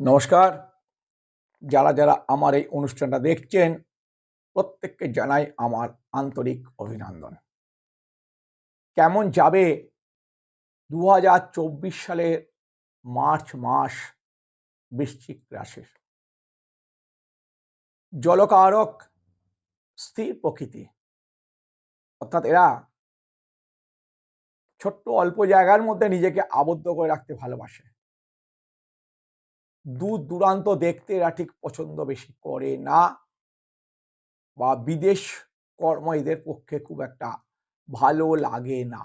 নমস্কার। যারা যারা আমার এই অনুষ্ঠানটা দেখছেন, প্রত্যেককে জানাই আমার আন্তরিক অভিনন্দন। কেমন যাবে দু হাজার চব্বিশ সালের মার্চ মাস বৃশ্চিক রাশির? জলকারক স্থির প্রকৃতি। অর্থাৎ এরা ছোট্ট অল্প জায়গার মধ্যে নিজেকে আবদ্ধ করে রাখতে ভালোবাসে। দূর দূরান্ত দেখতে এরা ঠিক পছন্দ বেশি করে না বা বিদেশ কর্ম এদের পক্ষে খুব একটা ভালো লাগে না।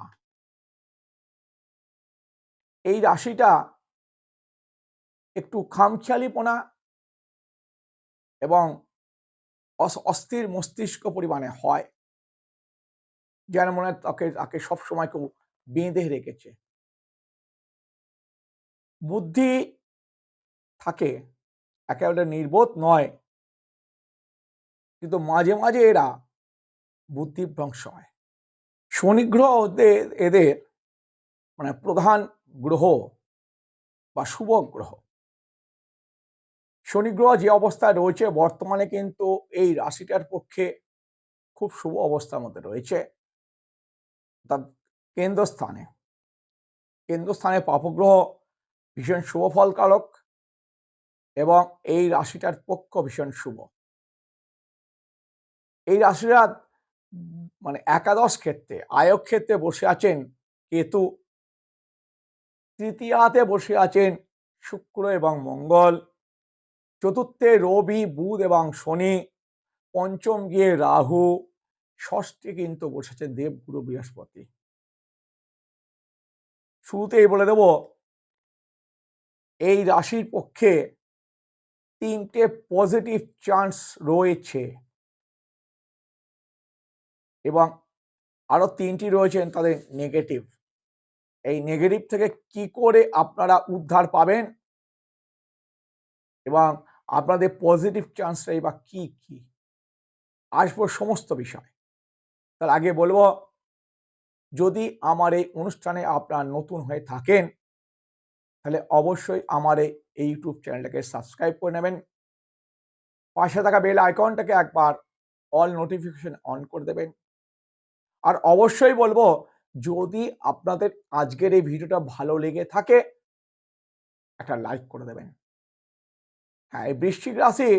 এই রাশিটা একটু খামখেয়ালিপনা এবং অস্থির মস্তিষ্ক পরিমাণে হয় যেন মনে হয় তাকে তাকে সবসময় কেউ বেঁধে রেখেছে। বুদ্ধি থাকে, একেবারে নির্বোধ নয়। কিন্তু মাঝে মাঝে এরা বুদ্ধিভ্রংশ হয়। শনিগ্রহ এদের মানে প্রধান গ্রহ বা শুভ গ্রহ। শনিগ্রহ যে অবস্থায় রয়েছে, বর্তমানে কিন্তু এই রাশিটার পক্ষে খুব শুভ অবস্থার মধ্যে রয়েছে। তার কেন্দ্রস্থানে। কেন্দ্রস্থানে পাপগ্রহ ভীষণ শুভ ফলকারক। এবং এই রাশিটার পক্ষ ভীষণ শুভ। এই রাশিরা মানে একাদশ ক্ষেত্রে, আয়ক ক্ষেত্রে বসে আছেন কেতু। তৃতীয়াতে বসে আছেন শুক্র এবং মঙ্গল। চতুর্থে রবি, বুধ এবং শনি। পঞ্চম গিয়ে রাহু। ষষ্ঠী কিন্তু বসেছে দেবগুরু বৃহস্পতি। শুরুতেই বলে দেব, এই রাশির পক্ষে তিনটে পজিটিভ চান্স রয়েছে। এবং আরও তিনটি রয়েছেন তাদের নেগেটিভ এই নেগেটিভ থেকে কি করে আপনারা উদ্ধার পাবেন? এবং আপনাদের পজিটিভ চান্সটাই বা কি কি? আসব সমস্ত বিষয়। তার আগে বলব, যদি আমার এই অনুষ্ঠানে আপনার নতুন হয়ে থাকেন তাহলে অবশ্যই আমার এই ইউটিউব চ্যানেলটাকে সাবস্ক্রাইব করে নেবেন। পাশে থাকা বেল আইকনটাকে একবার অল নোটিফিকেশন অন করে দেবেন। আর অবশ্যই বলব, যদি আপনাদের আজকের এই ভিডিওটা ভালো লেগে থাকে, একটা লাইক করে দেবেন। হ্যাঁ এই বৃশ্চিক রাশি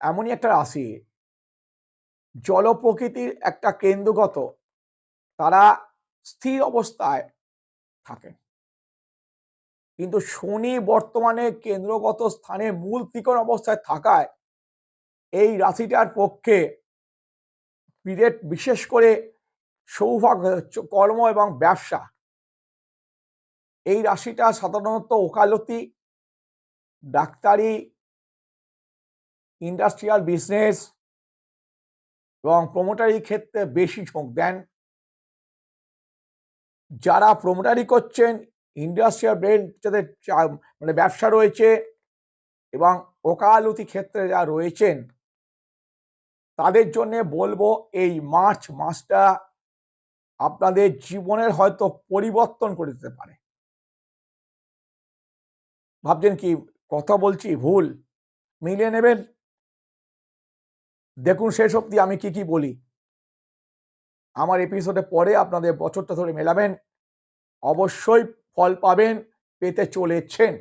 এমনই একটা রাশি। জল প্রকৃতির একটা কেন্দ্রগত, তারা স্থির অবস্থায় থাকেন কিন্তু শনি বর্তমানে কেন্দ্রগত স্থানে মূল ত্রিকোণ অবস্থায় থাকায় এই রাশিটার পক্ষে পিরিয়ড বিশেষ করে সৌভাগ্য, কর্ম এবং ব্যবসা। এই রাশিটা সাধারণত ওকালতি, ডাক্তারি, ইন্ডাস্ট্রিয়াল বিজনেস এবং প্রমোটারি ক্ষেত্রে বেশি ঝোঁক দেন। যারা প্রোমোটারি করছেন ইন্ডাস্ট্রিয়াল ব্রেন যাদের মানে ব্যবসা রয়েছে এবং ওকালতি ক্ষেত্রে যা রয়েছেন, তাদের জন্য বলব এই মার্চ মাসটা আপনাদের জীবনের হয়তো পরিবর্তন করে দিতে পারে। ভাবছেন কি, কথা বলছি, ভুল, মিলিয়ে নেবেন? দেখুন, শেষ অব্দি আমি কি কি বলি। আমার এপিসোডে পরে আপনাদের বছরটা ধরে মেলাবেন। অবশ্যই ফল পাবেন, পেতে চলেছেন।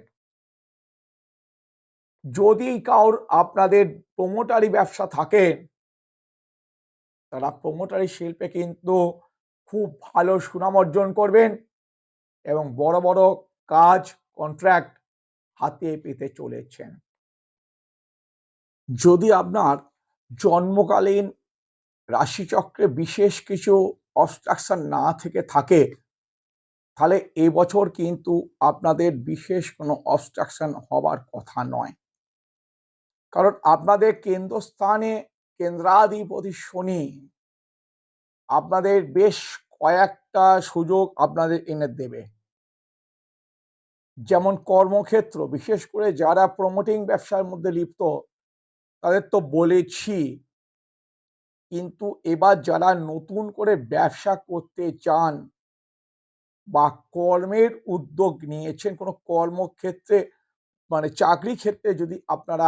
যদি কাউর আপনাদের প্রমোটারি ব্যবসা থাকেন তারা প্রমোটারি শিল্পে কিন্তু খুব ভালো সুনাম অর্জন করবেন এবং বড় বড় কাজ কন্ট্রাক্ট হাতে পেতে চলেছেন। যদি আপনার জন্মকালীন রাশিচক্রে বিশেষ কিছু অবস্ট্রাকশন না থেকে থাকে তাহলে এবছর কিন্তু আপনাদের বিশেষ কোনো অবস্ট্রাকশন হবার কথা নয়। কারণ আপনাদের কেন্দ্রস্থানে কেন্দ্রাধিপতি শনি, আপনাদের বেশ কয়েকটা সুযোগ আপনাদের এনে দেবে। যেমন কর্মক্ষেত্র, বিশেষ করে যারা প্রমোটিং ব্যবসার মধ্যে লিপ্ত, তাদের তো বলেছি। কিন্তু এবার যারা নতুন করে ব্যবসা করতে চান বা কর্মের উদ্যোগ নিয়েছেন কোনো কর্মক্ষেত্রে? মানে চাকরি ক্ষেত্রে যদি আপনারা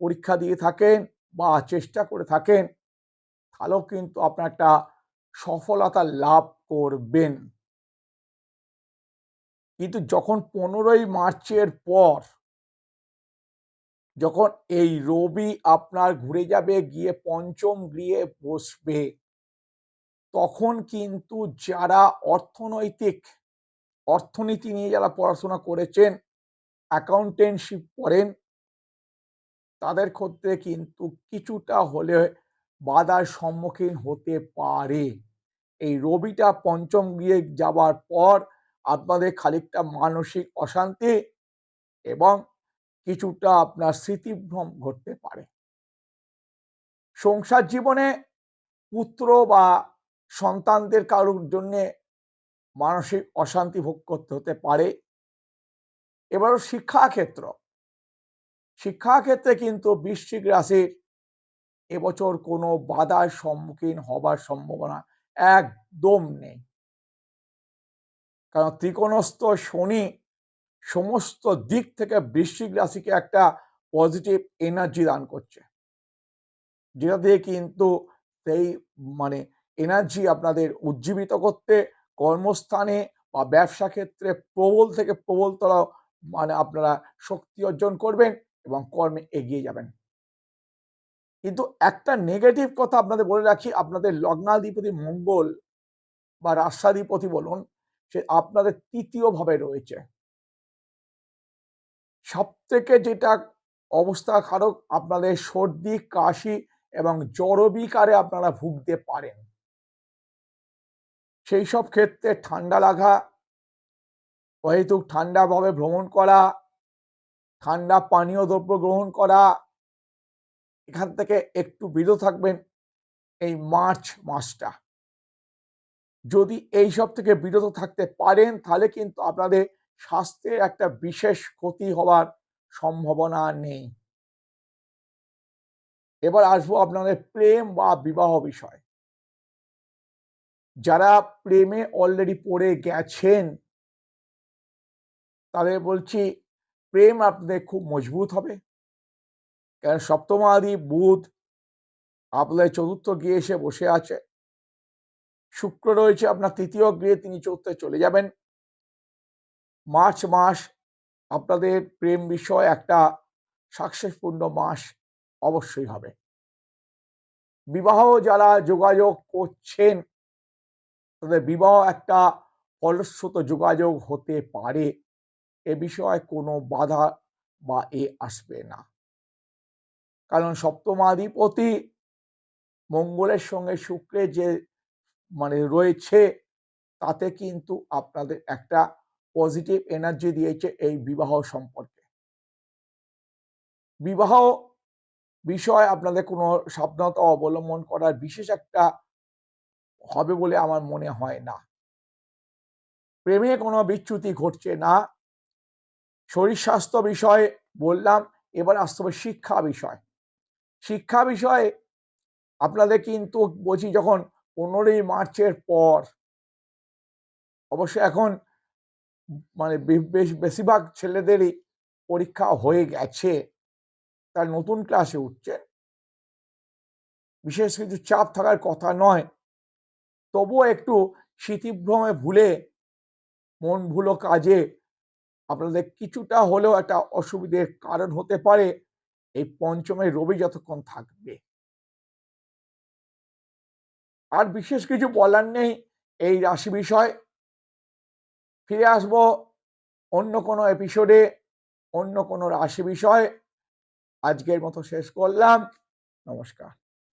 পরীক্ষা দিয়ে থাকেন বা চেষ্টা করে থাকেন, তাহলেও কিন্তু আপনার একটা সফলতা লাভ করবেন। কিন্তু যখন পনেরোই মার্চের পর যখন এই রবি আপনার ঘুরে যাবে, গিয়ে পঞ্চম গৃহে বসবে তখন কিন্তু যারা অর্থনৈতিক, অর্থনীতি নিয়ে যারা পড়াশোনা করেছেন অ্যাকাউন্টেন্টশিপ পড়েন, তাদের ক্ষেত্রে কিন্তু কিছুটা হলে বাধার সম্মুখীন হতে পারে। এই রবিটা পঞ্চম গিয়ে যাবার পর আপনাদের খানিকটা মানসিক অশান্তি এবং কিছুটা আপনার স্মৃতিভ্রম ঘটতে পারে। সংসার জীবনে পুত্র বা সন্তানদের কারোর জন্যে মানসিক অশান্তি ভোগ করতে হতে পারে। এবারও শিক্ষাক্ষেত্র। শিক্ষাক্ষেত্রে কিন্তু বৃশ্চিক রাশির এবছর কোনো বাধার সম্মুখীন হবার সম্ভাবনা একদম নেই। কারণ ত্রিকোণস্থ শনি সমস্ত দিক থেকে বৃশ্চিক রাশিকে একটা পজিটিভ এনার্জি দান করছে। যেটা দিয়ে কিন্তু সেই মানে এনার্জি আপনাদের উজ্জীবিত করতে, কর্মস্থানে বা ব্যবসা ক্ষেত্রে প্রবল থেকে প্রবলতর মানে আপনারা শক্তি অর্জন করবেন এবং কর্মে এগিয়ে যাবেন। কিন্তু একটা নেগেটিভ কথা আপনাদের বলে রাখি, আপনাদের লগ্নাধিপতি মঙ্গল বা রাষ্ট্রাধিপতি বলুন, সে আপনাদের তৃতীয় ভাবে রয়েছে। সব থেকে যেটা অবস্থা খারাপ আপনাদের সর্দি, কাশি এবং জড়বিকারে আপনারা ভুগতে পারেন। সেই সব ক্ষেত্রে ঠান্ডা লাগা অহেতুক ঠান্ডাভাবে ভ্রমণ করা, ঠান্ডা পানীয় দ্রব্য গ্রহণ করা, এখান থেকে একটু বিরত থাকবেন এই মার্চ মাসটা। যদি এই সব থেকে বিরত থাকতে পারেন, তাহলে কিন্তু আপনাদের স্বাস্থ্যের একটা বিশেষ ক্ষতি হওয়ার সম্ভাবনা নেই। এবার আসব আপনাদের প্রেম বা বিবাহ বিষয়। যারা প্রেমে অলরেডি পড়ে গেছেন, তাদের বলছি, প্রেম আপনাদের খুব মজবুত হবে। কারণ সপ্তমাদি বুধ আপনাদের চতুর্থ গৃহে এসে বসে আছে। শুক্র রয়েছে আপনার তৃতীয় গৃহে, তিনি চতুর্থে চলে যাবেন। মার্চ মাস আপনাদের প্রেম বিষয় একটা সাকসেসপূর্ণ মাস অবশ্যই হবে। বিবাহ যারা যোগাযোগ করছেন তাদের বিবাহ একটা ফলশ্রুত যোগাযোগ হতে পারে। এ বিষয়ে কোনো বাধা বা এ আসবে না। কারণ সপ্তমাধিপতি মঙ্গলের সঙ্গে শুক্রের যে মানে রয়েছে, তাতে কিন্তু আপনাদের একটা পজিটিভ এনার্জি দিয়েছে এই বিবাহ সম্পর্কে। বিবাহ বিষয় আপনাদের কোনো সাবধানতা অবলম্বন করার বিশেষ একটা হবে বলে আমার মনে হয় না। প্রেমে কোনো বিচ্যুতি ঘটছে না। শরীর স্বাস্থ্য বিষয়ে বললাম, এবার আসতে হবে শিক্ষা বিষয়। শিক্ষা বিষয়ে আপনাদের কিন্তু বলছি যখন পনেরোই মার্চের পর, অবশ্য এখন মানে বেশ, বেশিরভাগ ছেলেদেরই পরীক্ষা হয়ে গেছে। তার নতুন ক্লাসে উঠছে। বিশেষ কিছু চাপ থাকার কথা নয়। তবুও একটু স্মৃতিভ্রমে ভুলে মন ভুলো কাজে আপনাদের কিছুটা হলেও একটা অসুবিধের কারণ হতে পারে। এই পঞ্চমের রবি যতক্ষণ থাকবে। আর বিশেষ কিছু বলার নেই এই রাশি বিষয়। ফিরে আসব অন্য কোনো এপিসোডে অন্য কোনো রাশি বিষয়। আজকের মতো শেষ করলাম। নমস্কার।